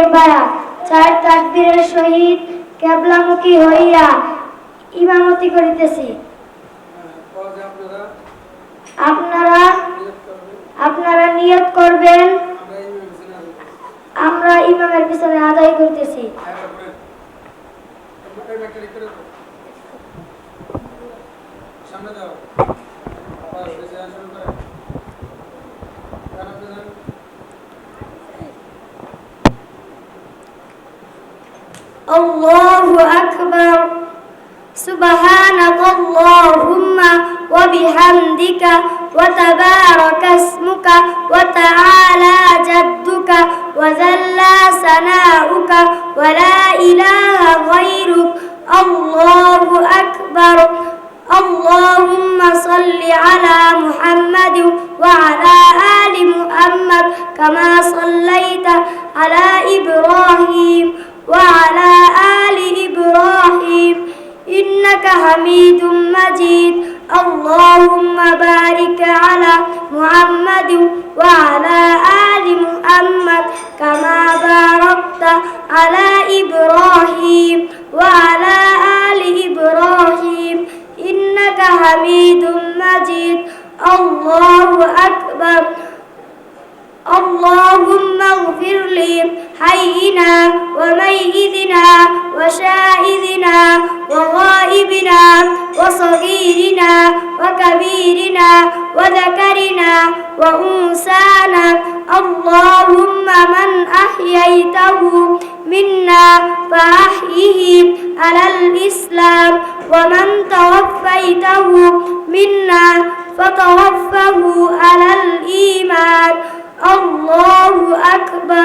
যুবকের বায়া চার তাকবীরের সহিত কেবলামুখী হইয়া ইমামতি করিতেছি। আপনারা আপনারা নিয়ত করবেন। আমরা ইমামের পিছনে আদায় করতেছি। সামনে দাও। الله أكبر. سبحانك اللهم وبحمدك وتبارك اسمك وتعالى جدك وذل ثناؤك ولا إله غيرك. الله أكبر. اللهم صل على محمد وعلى آل محمد كما صليت على إبراهيم حميد مجيد. اللهم بارك على محمد وعلى آل محمد كما باركت على إبراهيم وعلى آل إبراهيم. إنك حميد مجيد. الله أكبر. اللهم اغفر لي حينا وميتنا وشاهدنا وصغيرنا وكبيرنا وذكرنا وأنسانا اللهم من أحييته منا فأحيه على الإسلام ومن توفيته منا فتوفه على الإيمان. الله أكبر.